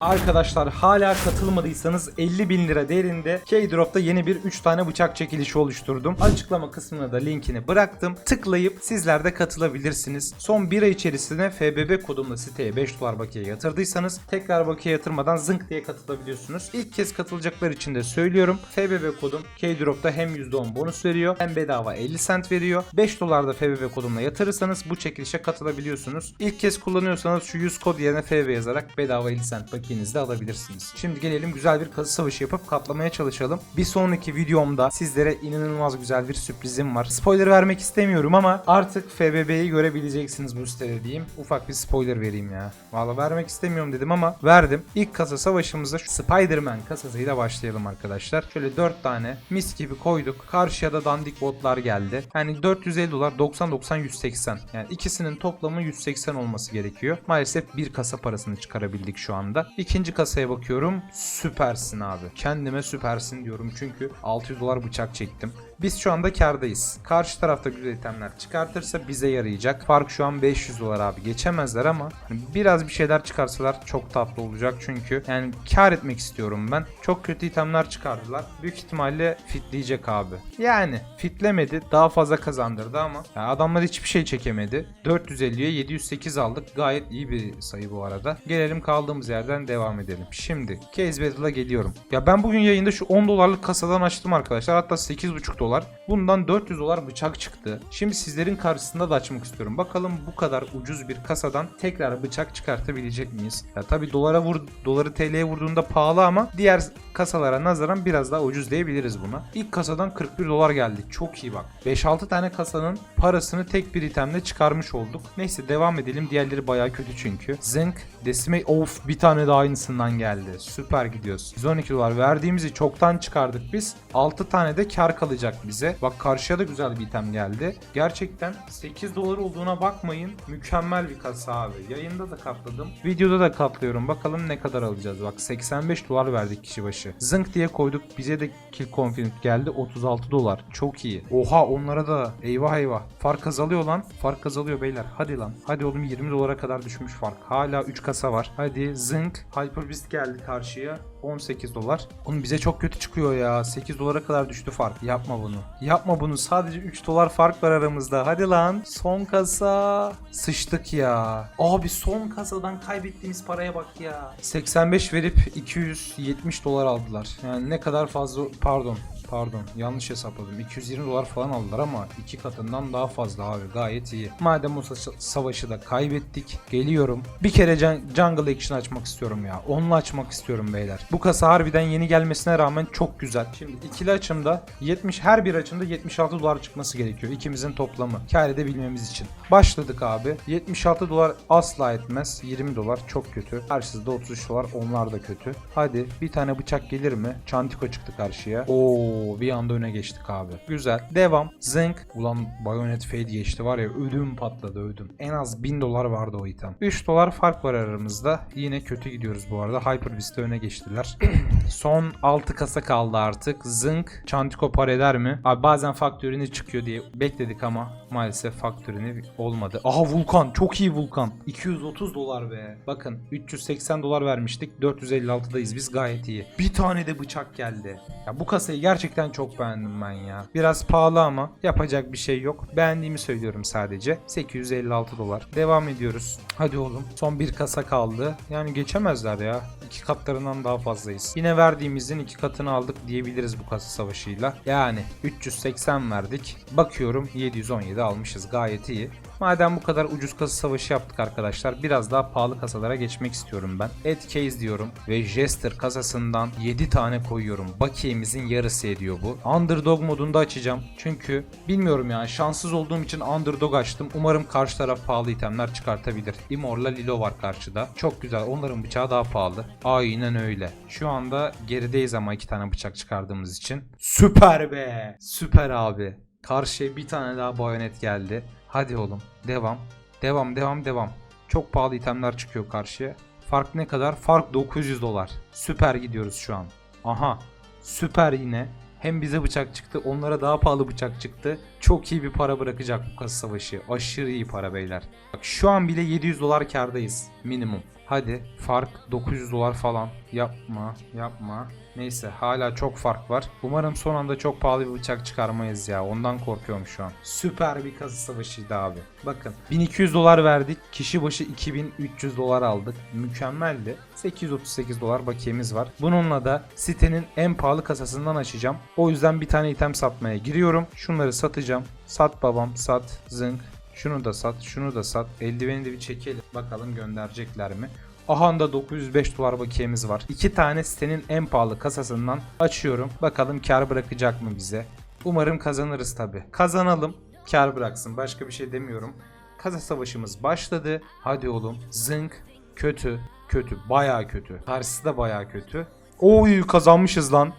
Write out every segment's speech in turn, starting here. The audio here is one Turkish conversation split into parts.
Arkadaşlar hala katılmadıysanız 50 bin lira değerinde K-Drop'ta yeni bir 3 tane bıçak çekilişi oluşturdum. Açıklama kısmına da linkini bıraktım. Tıklayıp sizler de katılabilirsiniz. Son bir ay içerisinde FBB kodumla siteye 5 dolar bakiye yatırdıysanız tekrar bakiye yatırmadan zınk diye katılabiliyorsunuz. İlk kez katılacaklar için de söylüyorum. FBB kodum K-Drop'ta hem %10 bonus veriyor hem bedava 50 cent veriyor. 5 dolar da FBB kodumla yatırırsanız bu çekilişe katılabiliyorsunuz. İlk kez kullanıyorsanız şu 100 kod yerine FB yazarak bedava 50 cent de alabilirsiniz. Şimdi gelelim güzel bir kazı savaşı yapıp katlamaya çalışalım. Bir sonraki videomda sizlere inanılmaz güzel bir sürprizim var. Spoiler vermek istemiyorum ama artık FBB'yi görebileceksiniz bu sitede diyeyim. Ufak bir spoiler vereyim ya. Valla vermek istemiyorum dedim ama verdim. İlk kasa savaşımıza şu Spider-Man kasasıyla başlayalım arkadaşlar. Şöyle 4 tane mis gibi koyduk. Karşıya da dandik botlar geldi. Yani 450 dolar 90 90 180. Yani ikisinin toplamı 180 olması gerekiyor. Maalesef bir kasa parasını çıkarabildik şu anda. İkinci kasaya bakıyorum. Süpersin abi. Kendime süpersin diyorum çünkü 600 dolar bıçak çektim. Biz şu anda kardayız. Karşı tarafta güzel itemler çıkartırsa bize yarayacak. Fark şu an 500 dolar abi. Geçemezler ama hani biraz bir şeyler çıkarsalar çok tatlı olacak çünkü yani kar etmek istiyorum ben. Çok kötü itemler çıkardılar. Büyük ihtimalle fitleyecek abi. Yani fitlemedi. Daha fazla kazandırdı ama yani adamlar hiçbir şey çekemedi. 450'ye 708 aldık. Gayet iyi bir sayı bu arada. Gelelim kaldığımız yerden devam edelim. Şimdi Case Battle'a geliyorum. Ya ben bugün yayında şu 10 dolarlık kasadan açtım arkadaşlar. Hatta 8,5 dolar. Bundan 400 dolar bıçak çıktı. Şimdi sizlerin karşısında da açmak istiyorum. Bakalım bu kadar ucuz bir kasadan tekrar bıçak çıkartabilecek miyiz? Ya tabi dolara vur doları TL'ye vurduğunda pahalı ama diğer kasalara nazaran biraz daha ucuz diyebiliriz buna. İlk kasadan 41 dolar geldi. Çok iyi bak. 5-6 tane kasanın parasını tek bir itemle çıkarmış olduk. Neyse devam edelim. Diğerleri baya kötü çünkü. Zinc, Decimate of bir tane daha aynısından geldi. Süper gidiyoruz. 112 dolar verdiğimizi çoktan çıkardık biz. 6 tane de kar kalacak bize. Bak karşıya da güzel bir item geldi. Gerçekten 8 dolar olduğuna bakmayın. Mükemmel bir kasa abi. Yayında da katladım. Videoda da katlıyorum. Bakalım ne kadar alacağız. Bak 85 dolar verdik kişi başı. Zınk diye koyduk. Bize de kill confirm geldi. 36 dolar. Çok iyi. Oha onlara da eyvah eyvah. Fark azalıyor lan. Fark azalıyor beyler. Hadi lan. Hadi oğlum 20 dolara kadar düşmüş fark. Hala 3 kasa var. Hadi Zınk. Hyper Beast geldi karşıya. 18 dolar. Oğlum bize çok kötü çıkıyor ya. 8 dolara kadar düştü fark. Yapma bunu. Yapma bunu. Sadece 3 dolar fark var aramızda. Hadi lan. Son kasa. Sıçtık ya. Abi son kasadan kaybettiğimiz paraya bak ya. 85 verip 270 dolar aldılar. Yani ne kadar fazla pardon Pardon yanlış hesapladım. 220 dolar falan aldılar ama iki katından daha fazla abi gayet iyi. Madem o sa- savaşı da kaybettik geliyorum. Bir kere Jun- Jungle Action açmak istiyorum ya. Onunla açmak istiyorum beyler. Bu kasa harbiden yeni gelmesine rağmen çok güzel. Şimdi ikili açımda 70 her bir açımda 76 dolar çıkması gerekiyor. İkimizin toplamı. Kar edebilmemiz için. Başladık abi. 76 dolar asla etmez. 20 dolar çok kötü. Karşısında 33 dolar onlar da kötü. Hadi bir tane bıçak gelir mi? Çantiko çıktı karşıya. Oo bir anda öne geçtik abi. Güzel. Devam. Zinc. Ulan Bayonet Fade geçti var ya ödüm patladı ödüm. En az 1000 dolar vardı o item. 3 dolar fark var aramızda. Yine kötü gidiyoruz bu arada. Hyper Beast'te öne geçtiler. Son 6 kasa kaldı artık. Zinc. Çantiko par eder mi? Abi bazen faktörünü çıkıyor diye bekledik ama maalesef faktörünü olmadı. Aha Vulkan. Çok iyi Vulkan. 230 dolar be. Bakın 380 dolar vermiştik. 456'dayız biz gayet iyi. Bir tane de bıçak geldi. Ya bu kasayı gerçekten çok beğendim ben ya. Biraz pahalı ama yapacak bir şey yok. Beğendiğimi söylüyorum sadece. 856 dolar. Devam ediyoruz. Hadi oğlum. Son bir kasa kaldı. Yani geçemezler ya. İki katlarından daha fazlayız. Yine verdiğimizin iki katını aldık diyebiliriz bu kasa savaşıyla. Yani 380 verdik. Bakıyorum 717 almışız. Gayet iyi. Madem bu kadar ucuz kasa savaşı yaptık arkadaşlar biraz daha pahalı kasalara geçmek istiyorum ben. Ed Case diyorum ve Jester kasasından 7 tane koyuyorum. Bakiyemizin yarısı ediyor bu. Underdog modunda açacağım. Çünkü bilmiyorum yani şanssız olduğum için Underdog açtım. Umarım karşı taraf pahalı itemler çıkartabilir. Immor'la Lilo var karşıda. Çok güzel. Onların bıçağı daha pahalı. Aynen öyle. Şu anda gerideyiz ama iki tane bıçak çıkardığımız için. Süper be. Süper abi. Karşıya bir tane daha bayonet geldi. Hadi oğlum. Devam. Devam devam devam. Çok pahalı itemler çıkıyor karşıya. Fark ne kadar? Fark 900 dolar. Süper gidiyoruz şu an. Aha. Süper yine. Hem bize bıçak çıktı, onlara daha pahalı bıçak çıktı. Çok iyi bir para bırakacak bu kasa savaşı. Aşırı iyi para beyler. Bak şu an bile 700 dolar kardayız minimum. Hadi fark 900 dolar falan. Yapma yapma. Neyse hala çok fark var. Umarım son anda çok pahalı bir bıçak çıkarmayız ya. Ondan korkuyorum şu an. Süper bir kazı savaşıydı abi. Bakın 1200 dolar verdik. Kişi başı 2300 dolar aldık. Mükemmeldi. 838 dolar bakiyemiz var. Bununla da sitenin en pahalı kasasından açacağım. O yüzden bir tane item satmaya giriyorum. Şunları satacağım. Sat babam sat zınk. Şunu da sat, şunu da sat. Eldiveni de bir çekelim. Bakalım gönderecekler mi? Aha da 905 dolar bakiyemiz var. İki tane sitenin en pahalı kasasından açıyorum. Bakalım kar bırakacak mı bize? Umarım kazanırız tabi. Kazanalım. Kar bıraksın. Başka bir şey demiyorum. Kasa savaşımız başladı. Hadi oğlum. Zınk. Kötü. Kötü. Baya kötü. Karşısı da baya kötü. Oy kazanmışız lan.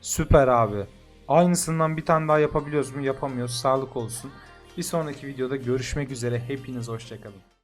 Süper abi. Aynısından bir tane daha yapabiliyoruz mu? Yapamıyoruz. Sağlık olsun. Bir sonraki videoda görüşmek üzere. Hepiniz hoşçakalın.